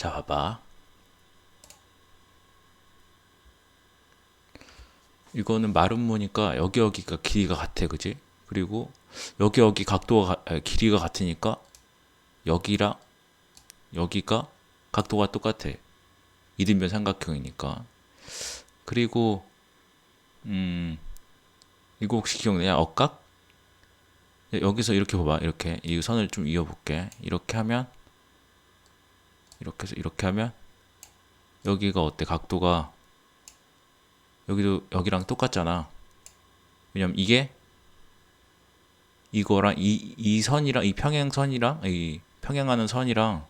자, 봐봐. 이거는 마름모니까 여기 여기가 길이가 같아, 그지? 그리고 여기 여기 각도가 가- 아, 길이가 같으니까 여기랑 여기가 각도가 똑같아. 이등변 삼각형이니까. 그리고 음 이거 혹시 기억나냐? 억각? 여기서 이렇게 봐봐. 이렇게 이 선을 좀 이어볼게. 이렇게 하면 이렇게 해서 이렇게 하면 여기가 어때? 각도가 여기도 여기랑 똑같잖아. 왜냐면 이게 이거랑 이, 이 선이랑 이 평행선이랑 이 평행하는 선이랑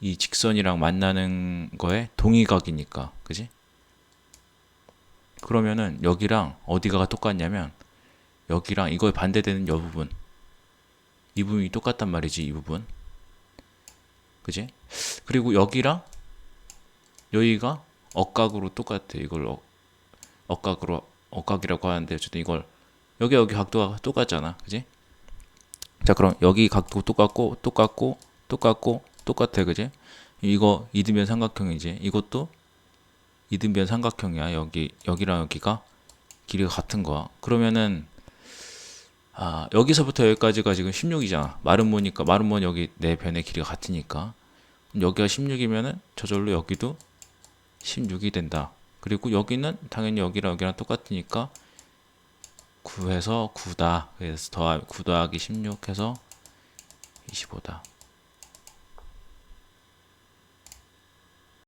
이 직선이랑 만나는 거에 동의각이니까. 그지? 그러면은 여기랑 어디가가 똑같냐면 여기랑 이거에 반대되는 여 부분 이 부분이 똑같단 말이지 이 부분 그지? 그리고 여기랑 여기가 억각으로 똑같아 이걸 어, 억각으로 억각이라고 하는데 어쨌든 이걸 여기 여기 각도가 똑같잖아. 그지? 자 그럼 여기 각도 똑같고 똑같고 똑같고 똑같아. 그지? 이거 이등변 삼각형이지 이것도 이등변 삼각형이야. 여기 여기랑 여기가 길이가 같은 거야. 그러면은 아 여기서부터 여기까지가 지금 16이잖아. 마름모니까 마름모는 여기 네 변의 길이가 같으니까 여기가 16이면은 저절로 여기도 16이 된다. 그리고 여기는 당연히 여기랑 여기랑 똑같으니까 9해서 9다. 그래서 더9 더하기 16 해서 25다